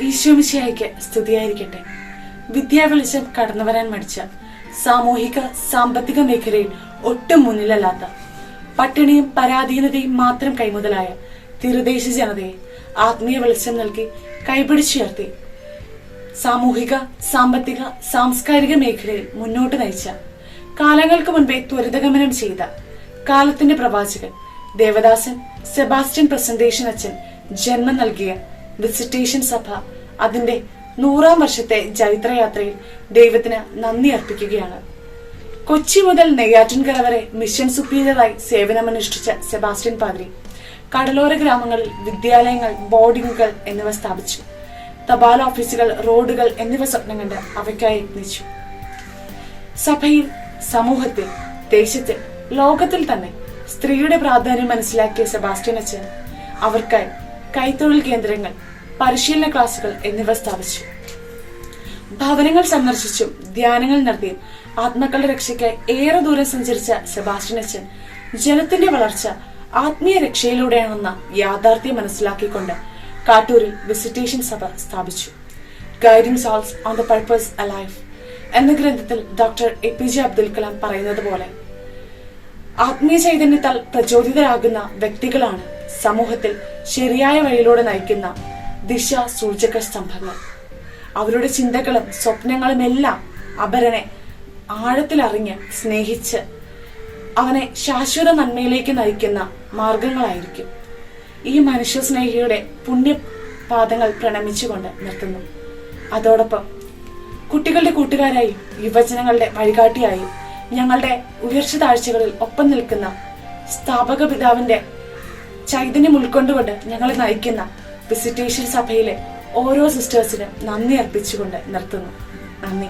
ഈശോമിശിയായിക്ക് സ്തുതിയായിരിക്കട്ടെ. വിദ്യാവെളിച്ചം കടന്നു വരാൻ മടിച്ച സാമൂഹിക സാമ്പത്തിക മേഖലയിൽ ഒട്ടും മുന്നിലല്ലാത്ത പട്ടിണിയും പരാധീനതയും മാത്രം കൈമുതലായ തീരദേശ ജനതയെ ആത്മീയ വെളിച്ചം നൽകി കൈപിടിച്ചുയർത്തി സാമൂഹിക സാമ്പത്തിക സാംസ്കാരിക മേഖലയിൽ മുന്നോട്ട് നയിച്ച കാലങ്ങൾക്ക് മുൻപേ ത്വരിതഗമനം ചെയ്ത കാലത്തിന്റെ പ്രവാചകൻ ദേവദാസൻ സെബാസ്റ്റ്യൻ പ്രസന്റേഷൻ അച്ഛൻ ജന്മം നൽകിയ വിസിറ്റേഷൻ സഭ അതിന്റെ നൂറാം വർഷത്തെ ജൈത്രയാത്രയിൽ ദൈവത്തിന് നന്ദി അർപ്പിക്കുകയാണ്. കൊച്ചി മുതൽ നെയ്യാറ്റിൻകര വരെ മിഷൻ സുപ്പീരിയറായി സേവനമനുഷ്ഠിച്ച സെബാസ്റ്റ്യൻ പാദ്രി കടലോര ഗ്രാമങ്ങളിൽ വിദ്യാലയങ്ങൾ ബോർഡിങ്ങുകൾ എന്നിവ സ്ഥാപിച്ചു. തപാൽ ഓഫീസുകൾ റോഡുകൾ എന്നിവ സ്വപ്നം കണ്ട് അവയ്ക്കായി യത്നിച്ചു സഭയിൽ സമൂഹത്തിൽ ദേശത്തിൽ ലോകത്തിൽ തന്നെ സ്ത്രീയുടെ പ്രാധാന്യം മനസ്സിലാക്കിയ സെബാസ്റ്റ്യൻ അച്ഛൻ അവർക്കായി കൈത്തൊഴിൽ കേന്ദ്രങ്ങൾ പരിശീലന ക്ലാസുകൾ എന്നിവ സ്ഥാപിച്ചു. ഭവനങ്ങൾ സന്ദർശിച്ചും ധ്യാനങ്ങൾ നടത്തിയും ആത്മക്കളുടെ രക്ഷയ്ക്കായി ഏറെ ദൂരം സഞ്ചരിച്ച സെബാസ്റ്റ്യൻ അച്ഛൻ ജനത്തിന്റെ വളർച്ച ആത്മീയ രക്ഷയിലൂടെയാണെന്ന യാഥാർത്ഥ്യം മനസ്സിലാക്കിക്കൊണ്ട് കാട്ടൂരിൽ വിസിറ്റേഷൻ സഭ സ്ഥാപിച്ചു. Guiding souls on the purpose of life എന്ന ഗ്രന്ഥത്തിൽ doctor A P J Abdul Kalam പറയുന്നത് പോലെ ആത്മീയ ചൈതന്യത്താൽ പ്രചോദിതരാകുന്ന വ്യക്തികളാണ് സമൂഹത്തിൽ ശരിയായ വഴിയിലൂടെ നയിക്കുന്ന ദിശ സൂചക സ്തംഭങ്ങൾ. അവരുടെ ചിന്തകളും സ്വപ്നങ്ങളും എല്ലാം അപരനെ ആഴത്തിലറിഞ്ഞ് സ്നേഹിച്ച് അവനെ ശാശ്വത നന്മയിലേക്ക് നയിക്കുന്ന മാർഗങ്ങളായിരിക്കും. ഈ മനുഷ്യ സ്നേഹിയുടെ പുണ്യപാദങ്ങൾ പ്രണമിച്ചുകൊണ്ട് നിർത്തുന്നു. അതോടൊപ്പം കുട്ടികളുടെ കൂട്ടുകാരായി യുവജനങ്ങളുടെ വഴികാട്ടിയായി ഞങ്ങളുടെ ഉയർച്ച താഴ്ചകളിൽ ഒപ്പം നിൽക്കുന്ന സ്ഥാപക പിതാവിന്റെ ചൈതന്യം ഉൾക്കൊണ്ടുകൊണ്ട് ഞങ്ങളെ നയിക്കുന്ന വിസിറ്റേഷൻ സഭയിലെ ഓരോ സിസ്റ്റേഴ്സിനും നന്ദി അർപ്പിച്ചുകൊണ്ട് നിർത്തുന്നു. നന്ദി.